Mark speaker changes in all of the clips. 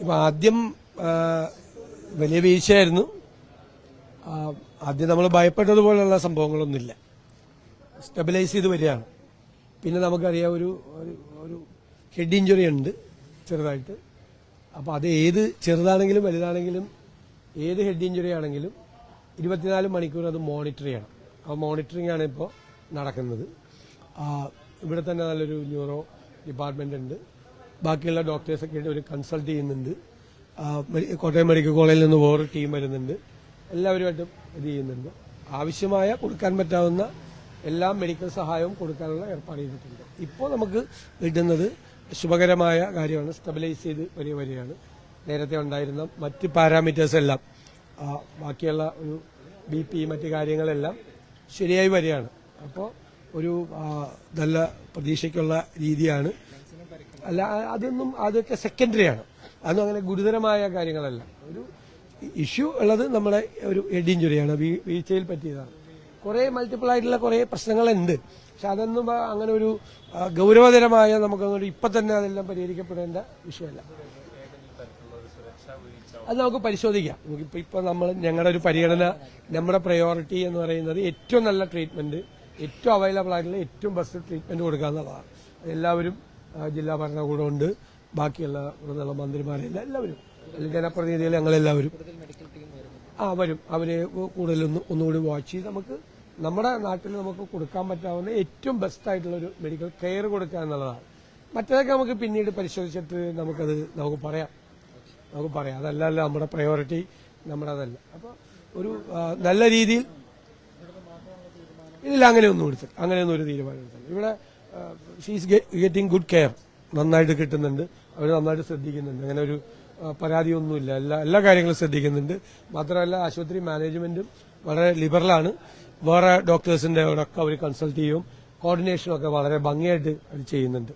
Speaker 1: ഇപ്പൊ ആദ്യം വലിയ വീഴ്ചയായിരുന്നു. ആദ്യം നമ്മൾ ഭയപ്പെട്ടതുപോലുള്ള സംഭവങ്ങളൊന്നുമില്ല. സ്റ്റെബിലൈസ് ചെയ്ത് വരികയാണ്. പിന്നെ നമുക്കറിയാം ഒരു ഒരു- ഹെഡ് ഇഞ്ചുറി ഉണ്ട് ചെറുതായിട്ട്. അപ്പോൾ അത് ഏത് ചെറുതാണെങ്കിലും വലുതാണെങ്കിലും ഏത് ഹെഡ് ഇഞ്ചുറി ആണെങ്കിലും ഇരുപത്തിനാല് മണിക്കൂർ അത് മോണിറ്റർ ചെയ്യണം. ആ മോണിറ്ററിംഗ് ആണ് ഇപ്പോൾ നടക്കുന്നത്. ഇവിടെ തന്നെ നല്ലൊരു ന്യൂറോ ഡിപ്പാർട്ട്മെന്റ് ഉണ്ട്. ബാക്കിയുള്ള ഡോക്ടേഴ്സൊക്കെ ഒരു കൺസൾട്ട് ചെയ്യുന്നുണ്ട്. കോട്ടയം മെഡിക്കൽ കോളേജിൽ നിന്ന് വേറെ ടീം വരുന്നുണ്ട്. എല്ലാവരുമായിട്ടും ഇത് ചെയ്യുന്നുണ്ട്. ആവശ്യമായ കൊടുക്കാൻ പറ്റാവുന്ന എല്ലാ മെഡിക്കൽ സഹായവും കൊടുക്കാനുള്ള ഏർപ്പാട് ചെയ്തിട്ടുണ്ട്. ഇപ്പോൾ നമുക്ക് കിട്ടുന്നത് ശുഭകരമായ കാര്യമാണ്. സ്റ്റെബിലൈസ് ചെയ്ത് വരിക വരികയാണ്. നേരത്തെ ഉണ്ടായിരുന്ന മറ്റ് പാരാമീറ്റേഴ്സ് എല്ലാം ബാക്കിയുള്ള ഒരു ബി പി മറ്റ് കാര്യങ്ങളെല്ലാം ശരിയായി വരികയാണ്. അപ്പോൾ ഒരു നല്ല പ്രതീക്ഷയ്ക്കുള്ള രീതിയാണ് അല്ല അതൊന്നും അതൊക്കെ സെക്കൻഡറിയാണ് അതൊന്നും അങ്ങനെ ഗുരുതരമായ കാര്യങ്ങളല്ല. ഒരു ഇഷ്യൂ ഉള്ളത് നമ്മുടെ ഒരു ഹെഡ് ഇഞ്ചുറിയാണ് വീഴ്ചയിൽ പറ്റിയതാണ്. കുറെ മൾട്ടിപ്പിൾ ആയിട്ടുള്ള കുറെ പ്രശ്നങ്ങളുണ്ട്. പക്ഷെ അതൊന്നും അങ്ങനെ ഒരു ഗൗരവതരമായ നമുക്കങ്ങനെ ഇപ്പൊ തന്നെ അതെല്ലാം പരിഹരിക്കപ്പെടേണ്ട വിഷയമല്ല. അത് നമുക്ക് പരിശോധിക്കാം. നമുക്കിപ്പോ ഇപ്പൊ നമ്മൾ ഞങ്ങളുടെ ഒരു പരിഗണന നമ്മുടെ പ്രയോറിറ്റി എന്ന് പറയുന്നത് ഏറ്റവും നല്ല ട്രീറ്റ്മെന്റ് ഏറ്റവും അവൈലബിൾ ആയിട്ടുള്ള ഏറ്റവും ബെസ്റ്റ് ട്രീറ്റ്മെന്റ് കൊടുക്കുക എന്നുള്ളതാണ് എല്ലാവരും ജില്ലാ ഭരണകൂടമുണ്ട് ബാക്കിയുള്ള ഇവിടുന്നുള്ള മന്ത്രിമാരെല്ലാം എല്ലാവരും. ജനപ്രതിനിധികൾ ഞങ്ങളെല്ലാവരും. ആ വരും. അവർ കൂടുതലൊന്ന് ഒന്നുകൂടി വാച്ച് ചെയ്ത് നമുക്ക് നമ്മുടെ നാട്ടിൽ നമുക്ക് കൊടുക്കാൻ പറ്റാവുന്ന ഏറ്റവും ബെസ്റ്റ് ആയിട്ടുള്ള ഒരു മെഡിക്കൽ കെയർ കൊടുക്കുക എന്നുള്ളതാണ്. മറ്റേതൊക്കെ നമുക്ക് പിന്നീട് പരിശോധിച്ചിട്ട് നമുക്കത് നമുക്ക് പറയാം. നമുക്ക് പറയാം. അതല്ലല്ല നമ്മുടെ പ്രയോറിറ്റി നമ്മുടെ അതല്ല. അപ്പോൾ ഒരു നല്ല രീതിയിൽ ഇല്ല അങ്ങനെയൊന്നും എടുത്തില്ല. അങ്ങനെയൊന്നും ഒരു തീരുമാനം എടുത്തില്ല. ഇവിടെ ഷീസ് ഗെറ്റിംഗ് ഗുഡ് കെയർ നന്നായിട്ട് കിട്ടുന്നുണ്ട്. അവർ നന്നായിട്ട് ശ്രദ്ധിക്കുന്നുണ്ട്. അങ്ങനെ ഒരു പരാതിയൊന്നുമില്ല. എല്ലാ എല്ലാ കാര്യങ്ങളും ശ്രദ്ധിക്കുന്നുണ്ട്. മാത്രമല്ല ആശുപത്രി മാനേജ്മെന്റും വളരെ ലിബറലാണ് വേറെ ഡോക്ടേഴ്സിന്റെ ഒക്കെ അവർ കൺസൾട്ട് ചെയ്യും. കോർഡിനേഷനും ഒക്കെ വളരെ ഭംഗിയായിട്ട് അത് ചെയ്യുന്നുണ്ട്.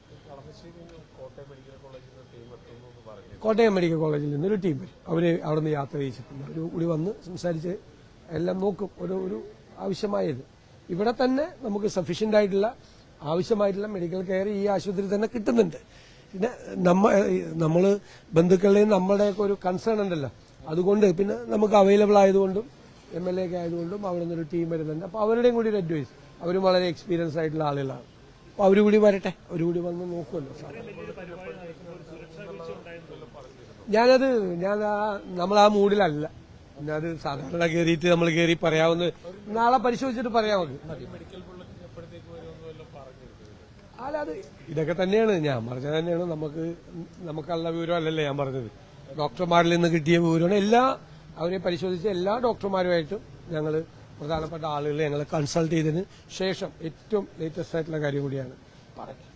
Speaker 1: കോട്ടയം മെഡിക്കൽ കോളേജിൽ നിന്ന് ഒരു ടീം വരും. അവർ അവിടെ നിന്ന് യാത്ര ചെയ്യിച്ചിട്ടുണ്ട്. അവർ കൂടി വന്ന് സംസാരിച്ച് എല്ലാം നോക്കും. ഒരു ഒരു ആവശ്യമായത്. ഇവിടെ തന്നെ നമുക്ക് സഫീഷ്യന്റ് ആയിട്ടുള്ള ആവശ്യമായിട്ടുള്ള മെഡിക്കൽ കെയർ ഈ ആശുപത്രി തന്നെ കിട്ടുന്നുണ്ട്. പിന്നെ നമ്മ നമ്മൾ ബന്ധുക്കളുടെയും നമ്മുടെയൊക്കെ ഒരു കൺസേൺ ഉണ്ടല്ലോ. അതുകൊണ്ട് പിന്നെ നമുക്ക് അവൈലബിൾ ആയതുകൊണ്ടും എം എൽ എ ഒക്കെ ആയതുകൊണ്ടും അവിടെ നിന്നൊരു ടീം വരുന്നുണ്ട്. അപ്പോൾ അവരുടെയും കൂടി ഒരു അഡ്വൈസ് അവരും വളരെ എക്സ്പീരിയൻസ് ആയിട്ടുള്ള ആളുകളാണ്. അപ്പോൾ അവർ കൂടി വരട്ടെ. അവർ കൂടി വന്ന് നോക്കുമല്ലോ. സാർ ഞാനത് ഞാൻ ആ നമ്മൾ ആ മൂഡിലല്ല. ഞാനത് സാധാരണ കയറിയിട്ട് നമ്മൾ കയറി പറയാവുന്ന നാളെ പരിശോധിച്ചിട്ട് പറയാം അല്ല അത് ഇതൊക്കെ തന്നെയാണ്. ഞാൻ പറഞ്ഞത് തന്നെയാണ്. നമുക്ക് നമുക്കുള്ള വിവരം അല്ലല്ലേ ഞാൻ പറഞ്ഞത്. ഡോക്ടർമാരിൽ നിന്ന് കിട്ടിയ വിവരമാണ്. എല്ലാ അവരെ പരിശോധിച്ച എല്ലാ ഡോക്ടർമാരുമായിട്ടും ഞങ്ങൾ പ്രധാനപ്പെട്ട ആളുകളെ ഞങ്ങൾ കൺസൾട്ട് ചെയ്തതിന് ശേഷം ഏറ്റവും ലേറ്റസ്റ്റ് ആയിട്ടുള്ള കാര്യം കൂടിയാണ്. പറഞ്ഞത്